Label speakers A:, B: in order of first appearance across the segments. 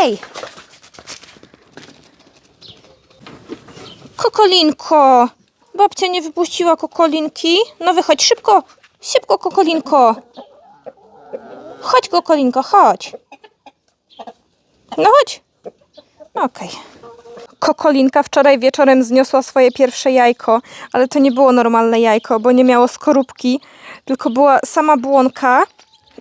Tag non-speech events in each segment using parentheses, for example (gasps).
A: Ej! Kokolinko! Babcia nie wypuściła kokolinki. No wychodź szybko! Szybko, kokolinko! Chodź, kokolinko, chodź! No chodź! Okej. Kokolinka wczoraj wieczorem zniosła swoje pierwsze jajko, ale to nie było normalne jajko, bo nie miało skorupki, tylko była sama błonka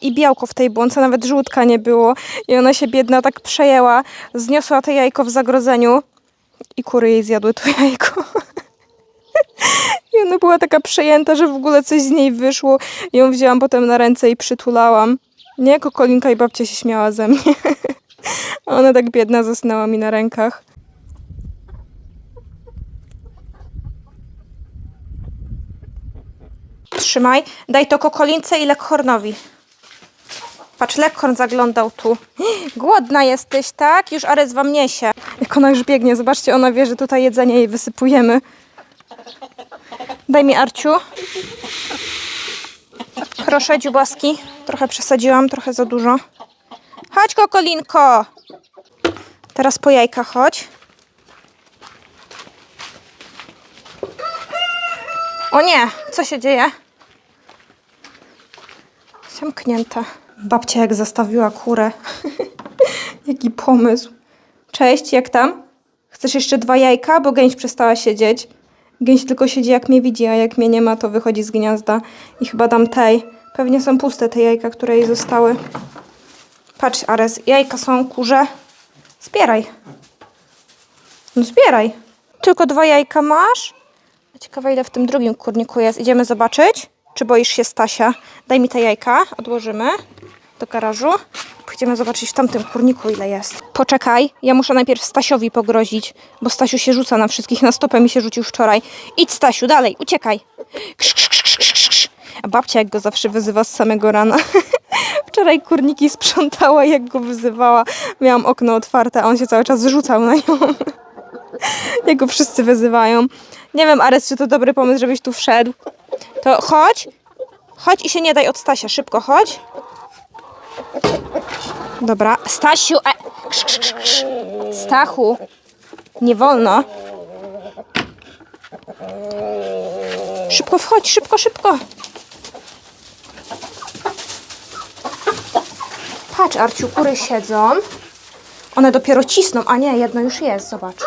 A: i białko w tej błonce, nawet żółtka nie było. I ona się biedna tak przejęła, zniosła to jajko w zagrodzeniu i kury jej zjadły to (laughs) jajko. I ona była taka przejęta, że w ogóle coś z niej wyszło. I ją wzięłam potem na ręce i przytulałam. Nie, kokolinka i babcia się śmiała ze mnie. A (laughs) Ona tak biedna zasnęła mi na rękach. Trzymaj, daj to kokolince i lekhornowi. Patrz, lekhorn zaglądał tu. (gasps) Głodna jesteś, tak? Już Ares wam niesie. Jak ona już biegnie, zobaczcie, ona wie, że tutaj jedzenie jej wysypujemy. Daj mi Arciu. Proszę, dziubaski. Trochę przesadziłam, trochę za dużo. Chodź, kokolinko. Teraz po jajka chodź. O nie, co się dzieje? Zamknięte. Babcia jak zastawiła kurę. (laughs) Jaki pomysł. Cześć, jak tam? Chcesz jeszcze dwa jajka, bo gęś przestała siedzieć. Gęś tylko siedzi jak mnie widzi, a jak mnie nie ma, to wychodzi z gniazda. I chyba dam tej. Pewnie są puste te jajka, które jej zostały. Patrz, Ares, jajka są, kurze. Zbieraj. No zbieraj. Tylko dwa jajka masz? Ciekawe ile w tym drugim kurniku jest. Idziemy zobaczyć, czy boisz się Stasia. Daj mi te jajka, odłożymy do garażu. Pójdziemy zobaczyć w tamtym kurniku ile jest. Poczekaj, ja muszę najpierw Stasiowi pogrozić, bo Stasiu się rzuca na wszystkich. Na stopę mi się rzucił wczoraj. Idź Stasiu, dalej, uciekaj. Krz, krz, krz, krz, krz. A babcia jak go zawsze wyzywa z samego rana. (laughs) Wczoraj kurniki sprzątała jak go wyzywała. Miałam okno otwarte, a on się cały czas rzucał na nią. (laughs) Jak go wszyscy wyzywają. Nie wiem, Ares, czy to dobry pomysł, żebyś tu wszedł. To chodź. Chodź i się nie daj od Stasia. Szybko chodź. Dobra. Stasiu! E... Krz, krz, krz. Stachu. Nie wolno. Szybko wchodź, szybko, szybko. Patrz, Arciu, kury siedzą. One dopiero cisną, a nie, jedno już jest, zobacz.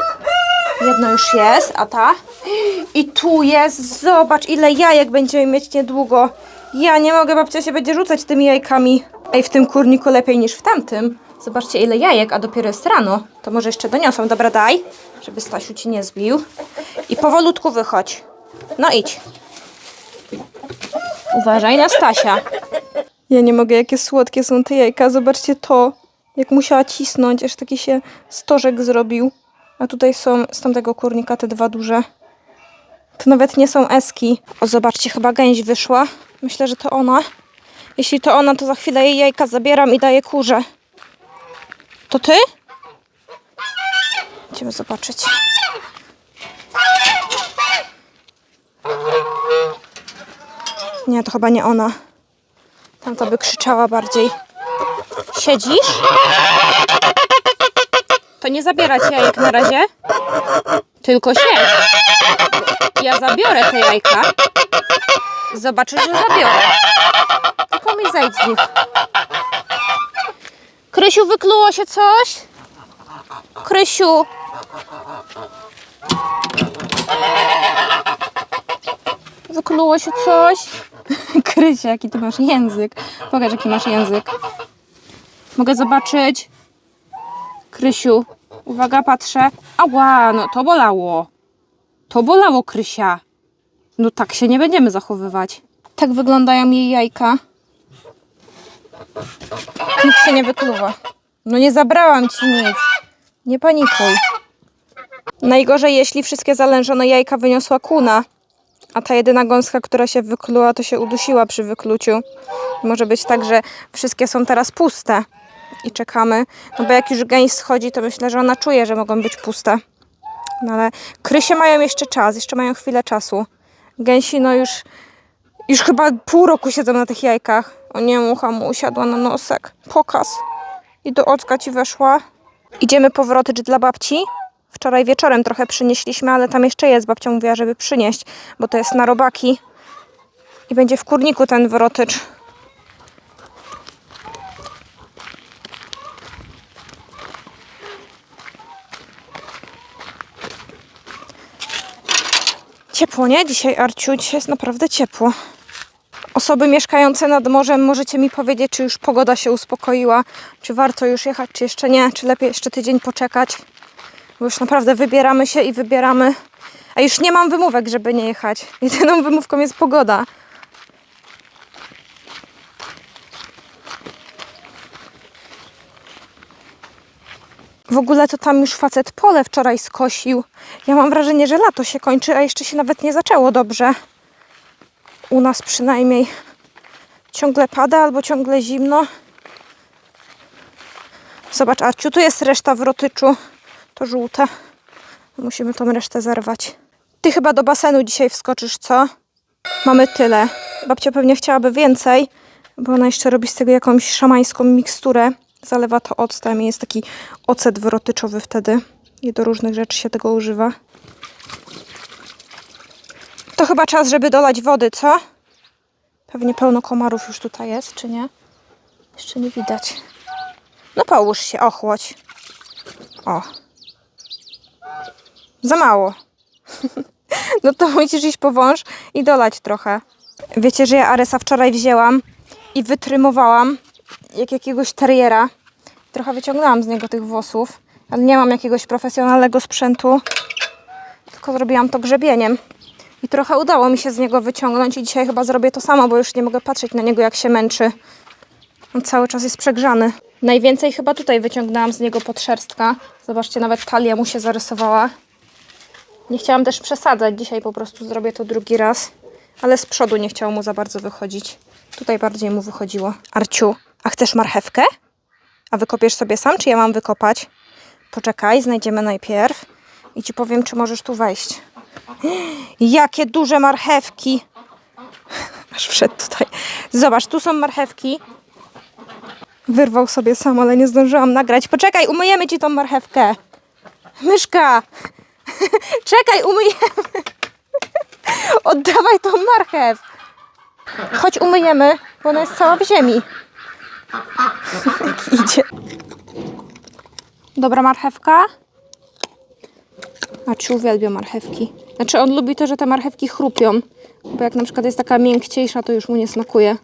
A: Jedno już jest, a ta? I tu jest, zobacz ile jajek będziemy mieć niedługo. Ja nie mogę, babcia się będzie rzucać tymi jajkami. Ej, w tym kurniku lepiej niż w tamtym. Zobaczcie ile jajek, a dopiero jest rano. To może jeszcze doniosą. Dobra, daj, żeby Stasiu ci nie zbił. I powolutku wychodź. No idź. Uważaj na Stasia. Ja nie mogę, jakie słodkie są te jajka. Zobaczcie to, jak musiała cisnąć, aż taki się stożek zrobił. A tutaj są z tamtego kurnika te dwa duże. To nawet nie są eski. O, zobaczcie, chyba gęś wyszła. Myślę, że to ona. Jeśli to ona, to za chwilę jej jajka zabieram i daję kurze. To ty? Idziemy zobaczyć. Nie, to chyba nie ona. Tamta by krzyczała bardziej. Siedzisz? To nie zabierać jajek na razie. Tylko siedź. Ja zabiorę te jajka. Zobaczysz, że zabiorę. Tylko mi zejdź z nich. Krysiu, wykluło się coś? Krysiu. Wykluło się coś? (laughs) Krysia, jaki ty masz język. Pokaż, jaki masz język. Mogę zobaczyć? Krysiu, uwaga, patrzę. Ała, no to bolało. To bolało, Krysia. No tak się nie będziemy zachowywać. Tak wyglądają jej jajka. Nic się nie wykluwa. No nie zabrałam ci nic. Nie panikuj. Najgorzej, jeśli wszystkie zalężone jajka wyniosła kuna. A ta jedyna gąska, która się wykluła, to się udusiła przy wykluciu. Może być tak, że wszystkie są teraz puste i czekamy. No bo jak już gęś schodzi, to myślę, że ona czuje, że mogą być puste. No ale krysie mają jeszcze czas, jeszcze mają chwilę czasu. Gęsi no już, już chyba pół roku siedzą na tych jajkach. O nie, mucha mu usiadła na nosek. Pokaz. I do oczka ci weszła. Idziemy po wrotycz dla babci. Wczoraj wieczorem trochę przynieśliśmy, ale tam jeszcze jest. Babcia mówiła, żeby przynieść, bo to jest na robaki. I będzie w kurniku ten wrotycz. Ciepło, nie? Dzisiaj, Arciu, dzisiaj jest naprawdę ciepło. Osoby mieszkające nad morzem, możecie mi powiedzieć, czy już pogoda się uspokoiła, czy warto już jechać, czy jeszcze nie, czy lepiej jeszcze tydzień poczekać. Bo już naprawdę wybieramy się i wybieramy. A już nie mam wymówek, żeby nie jechać. Jedyną wymówką jest pogoda. W ogóle to tam już facet pole wczoraj skosił. Ja mam wrażenie, że lato się kończy, a jeszcze się nawet nie zaczęło dobrze. U nas przynajmniej ciągle pada albo ciągle zimno. Zobacz, Arciu, tu jest reszta w rotyczu. To żółte. Musimy tą resztę zerwać. Ty chyba do basenu dzisiaj wskoczysz, co? Mamy tyle. Babcia pewnie chciałaby więcej, bo ona jeszcze robi z tego jakąś szamańską miksturę. Zalewa to octem i jest taki ocet wyrotyczowy wtedy. I do różnych rzeczy się tego używa. To chyba czas, żeby dolać wody, co? Pewnie pełno komarów już tutaj jest, czy nie? Jeszcze nie widać. No połóż się, ochłodź. O. Za mało. (laughs) no to musisz iść po wąż i dolać trochę. Wiecie, że ja Aresa wczoraj wzięłam i wytrymowałam jak jakiegoś terriera. Trochę wyciągnęłam z niego tych włosów, ale nie mam jakiegoś profesjonalnego sprzętu, tylko zrobiłam to grzebieniem. I trochę udało mi się z niego wyciągnąć i dzisiaj chyba zrobię to samo, bo już nie mogę patrzeć na niego jak się męczy. On cały czas jest przegrzany. Najwięcej chyba tutaj wyciągnęłam z niego podszerstka. Zobaczcie, nawet talia mu się zarysowała. Nie chciałam też przesadzać. Dzisiaj po prostu zrobię to drugi raz. Ale z przodu nie chciało mu za bardzo wychodzić. Tutaj bardziej mu wychodziło. Arciu, a chcesz marchewkę? A wykopiesz sobie sam, czy ja mam wykopać? Poczekaj, znajdziemy najpierw. I ci powiem, czy możesz tu wejść. (gasps) Jakie duże marchewki! (laughs) Aż wszedł tutaj. Zobacz, tu są marchewki. Wyrwał sobie sam, ale nie zdążyłam nagrać. Poczekaj, umyjemy ci tą marchewkę. Myszka! (laughs) Czekaj, umyjemy. (laughs) Oddawaj tą marchew. Chodź, umyjemy, bo ona jest cała w ziemi. (laughs) Idzie. Dobra marchewka. A czy uwielbia marchewki? Znaczy on lubi to, że te marchewki chrupią. Bo jak na przykład jest taka miękciejsza, to już mu nie smakuje.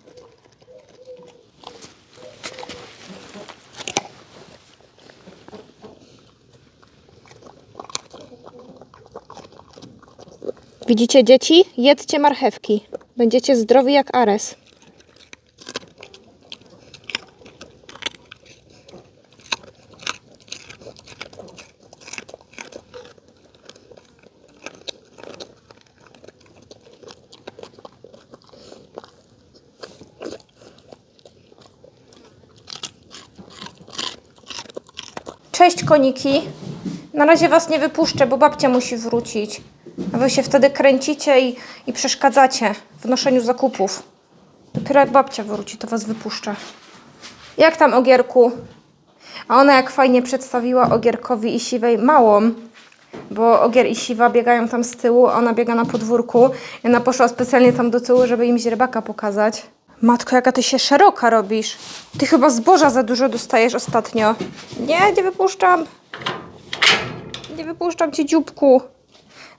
A: Widzicie dzieci? Jedzcie marchewki. Będziecie zdrowi jak Ares. Cześć koniki. Na razie was nie wypuszczę, bo babcia musi wrócić. A wy się wtedy kręcicie i, i przeszkadzacie w noszeniu zakupów. Dopiero jak babcia wróci, to was wypuszczę. Jak tam Ogierku? A ona jak fajnie przedstawiła Ogierkowi i Siwej małą, bo Ogier i Siwa biegają tam z tyłu, a ona biega na podwórku. I ona poszła specjalnie tam do tyłu, żeby im źrebaka pokazać. Matko, jaka ty się szeroka robisz. Ty chyba zboża za dużo dostajesz ostatnio. Nie, nie wypuszczam. Nie wypuszczam cię dzióbku.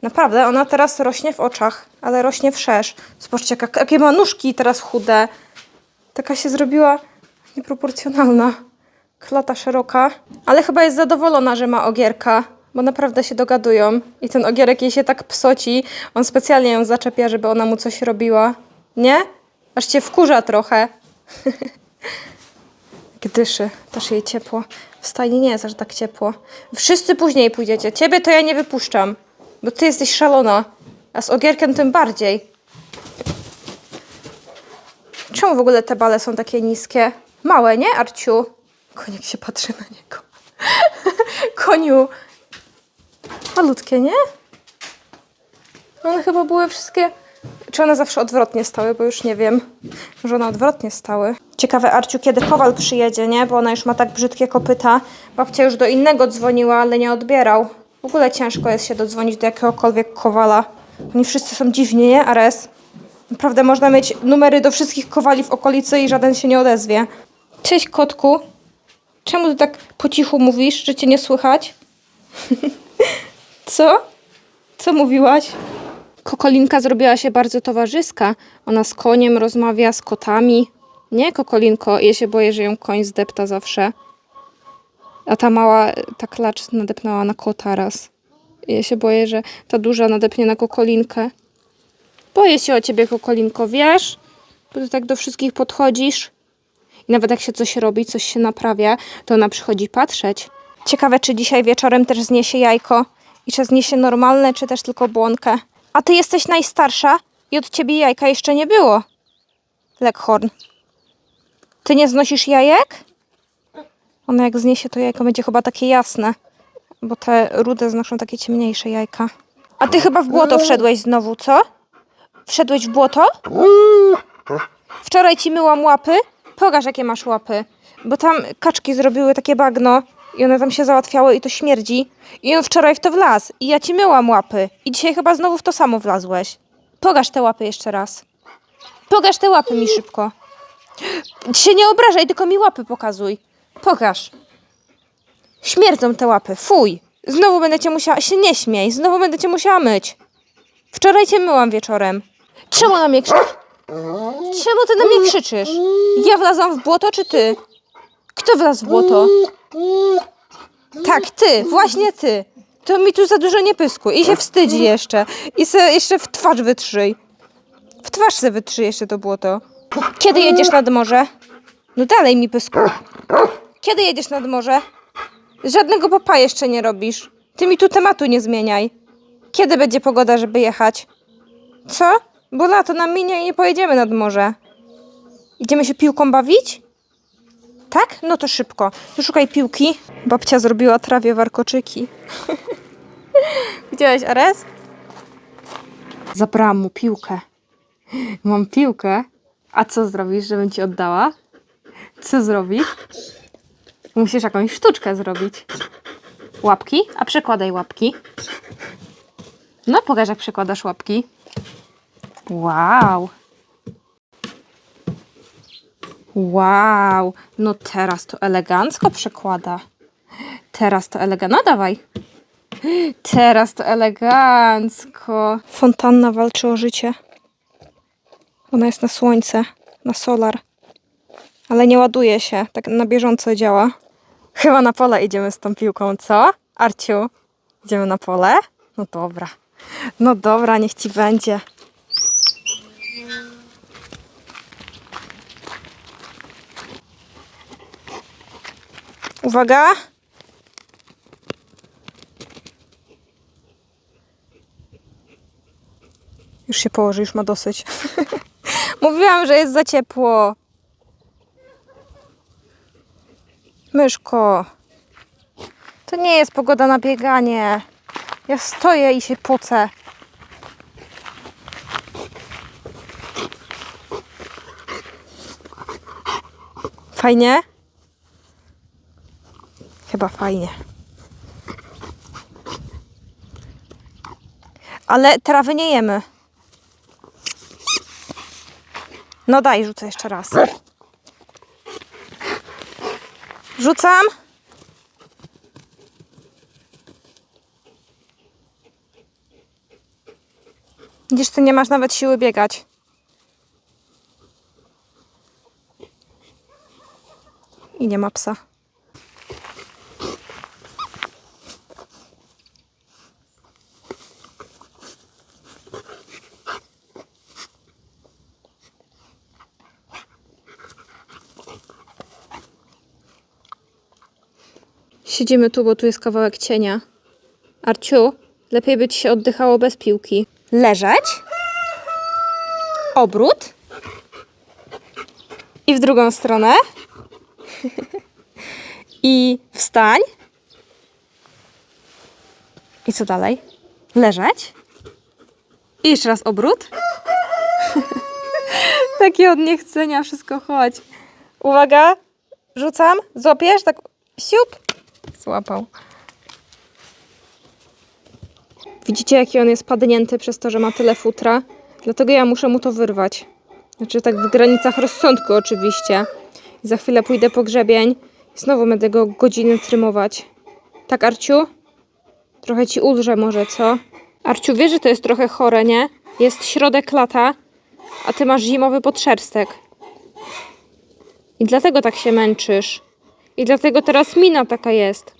A: Naprawdę, ona teraz rośnie w oczach, ale rośnie wszerz. Zobaczcie, jak, jakie ma nóżki teraz chude. Taka się zrobiła nieproporcjonalna. Klata szeroka. Ale chyba jest zadowolona, że ma ogierka, bo naprawdę się dogadują. I ten ogierek jej się tak psoci. On specjalnie ją zaczepia, żeby ona mu coś robiła. Nie? Aż cię wkurza trochę. (laughs) Jak dyszy, też jej ciepło. W stajni nie jest aż tak ciepło. Wszyscy później pójdziecie. Ciebie to ja nie wypuszczam, bo ty jesteś szalona. A z ogierkiem tym bardziej. Czemu w ogóle te bale są takie niskie? Małe, nie, Arciu? Koniek się patrzy na niego. (laughs) Koniu. Malutkie, nie? One chyba były wszystkie... Czy one zawsze odwrotnie stały, bo już nie wiem. Może one odwrotnie stały. Ciekawe, Arciu, kiedy Kowal przyjedzie, nie? Bo ona już ma tak brzydkie kopyta. Babcia już do innego dzwoniła, ale nie odbierał. Ogóle ciężko jest się dodzwonić do jakiegokolwiek Kowala. Oni wszyscy są dziwni, nie, Ares? Naprawdę można mieć numery do wszystkich Kowali w okolicy i żaden się nie odezwie. Cześć, kotku. Czemu ty tak po cichu mówisz, że cię nie słychać? (laughs) Co? Co mówiłaś? Kokolinka zrobiła się bardzo towarzyska. Ona z koniem rozmawia, z kotami. Nie, Kokolinko, ja się boję, że ją koń zdepta zawsze. A ta mała, ta klacz nadepnęła na kota raz. Ja się boję, że ta duża nadepnie na Kokolinkę. Boję się o ciebie, Kokolinko, wiesz? Bo ty tak do wszystkich podchodzisz. I nawet jak się coś robi, coś się naprawia, to ona przychodzi patrzeć. Ciekawe, czy dzisiaj wieczorem też zniesie jajko. I czy zniesie normalne, czy też tylko błonkę. A ty jesteś najstarsza i od ciebie jajka jeszcze nie było. Leghorn. Ty nie znosisz jajek? Ona jak zniesie to jajko będzie chyba takie jasne. Bo te rude znoszą takie ciemniejsze jajka. A ty chyba w błoto wszedłeś znowu, co? Wszedłeś w błoto? Wczoraj ci myłam łapy. Pokaż, jakie masz łapy. Bo tam kaczki zrobiły takie bagno i one tam się załatwiały i to śmierdzi. I on wczoraj w to wlazł. I ja ci myłam łapy. I dzisiaj chyba znowu w to samo wlazłeś. Pokaż te łapy jeszcze raz. Pokaż te łapy mi szybko. Się nie obrażaj, tylko mi łapy pokazuj. Pokaż. Śmierdzą te łapy. Fuj. Znowu będę cię musiała... Się nie śmiej. Znowu będę cię musiała myć. Wczoraj cię myłam wieczorem. Czemu na mnie krzyczysz? Czemu ty na mnie krzyczysz? Ja wlazłam w błoto, czy ty? Kto wlazł w błoto? Tak, ty, właśnie ty. To mi tu za dużo nie pysku. I się wstydzi jeszcze. I se jeszcze w twarz wytrzyj. W twarz se wytrzyj jeszcze to błoto. Kiedy jedziesz nad morze? No dalej mi pysku. Kiedy jedziesz nad morze? Żadnego popa jeszcze nie robisz. Ty mi tu tematu nie zmieniaj. Kiedy będzie pogoda, żeby jechać? Co? Bo lato nam minie i nie pojedziemy nad morze. Idziemy się piłką bawić? Tak? No to szybko. Szukaj piłki. Babcia zrobiła trawie warkoczyki. (laughs) Widziałeś Ares? Zabrałam mu piłkę. Mam piłkę. A co zrobisz, żebym ci oddała? Co zrobisz? Musisz jakąś sztuczkę zrobić. Łapki? A przekładaj łapki. No, pokaż jak przekładasz łapki. Wow. Wow. No teraz to elegancko przekłada. Teraz to elegancko. No dawaj. Teraz to elegancko. Fontanna walczy o życie. Ona jest na słońce, na solar. Ale nie ładuje się, tak na bieżąco działa. Chyba na pole idziemy z tą piłką, co? Arciu, idziemy na pole? No dobra. No dobra, niech ci będzie. Uwaga. Już się położy, już ma dosyć. (laughs) Mówiłam, że jest za ciepło. Myszko. To nie jest pogoda na bieganie. Ja stoję i się pocę. Fajnie? Chyba fajnie. Ale trawy nie jemy. No daj, rzucę jeszcze raz. Rzucam. Widzisz, ty nie masz nawet siły biegać. I nie ma psa. Siedzimy tu, bo tu jest kawałek cienia. Arciu, lepiej by ci się oddychało bez piłki. Leżeć. Obrót. I w drugą stronę. (laughs) I wstań. I co dalej? Leżeć. I jeszcze raz obrót. (laughs) Takie od niechcenia wszystko chodź. Uwaga, rzucam, złapiesz, tak siup. Złapał. Widzicie, jaki on jest padnięty przez to, że ma tyle futra? Dlatego ja muszę mu to wyrwać. Znaczy tak w granicach rozsądku oczywiście. Za chwilę pójdę po grzebień i znowu będę go godzinę trymować. Tak, Arciu? Trochę ci ulżę może, co? Arciu, wiesz, że to jest trochę chore, nie? Jest środek lata, a ty masz zimowy podszerstek. I dlatego tak się męczysz. I dlatego teraz mina taka jest.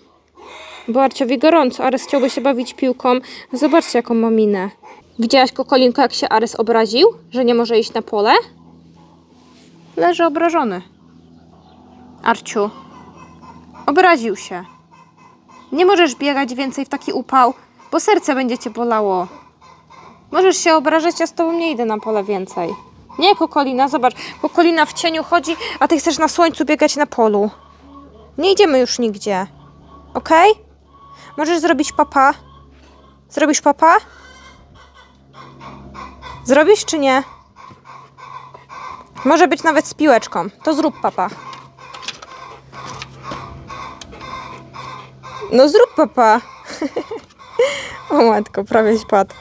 A: Bo Arciowi gorąco. Ares chciałby się bawić piłką. Zobaczcie, jaką ma minę. Widziałaś, Kokolinko, jak się Ares obraził? Że nie może iść na pole? Leży obrażony. Arciu. Obraził się. Nie możesz biegać więcej w taki upał, bo serce będzie cię bolało. Możesz się obrażać, ja z tobą nie idę na pole więcej. Nie, Kokolina, zobacz. Kokolina w cieniu chodzi, a ty chcesz na słońcu biegać na polu. Nie idziemy już nigdzie. Okej? Możesz zrobić papa? Zrobisz papa? Zrobisz czy nie? Może być nawet z piłeczką. To zrób papa. No zrób papa. (laughs) o matko, prawie spadł.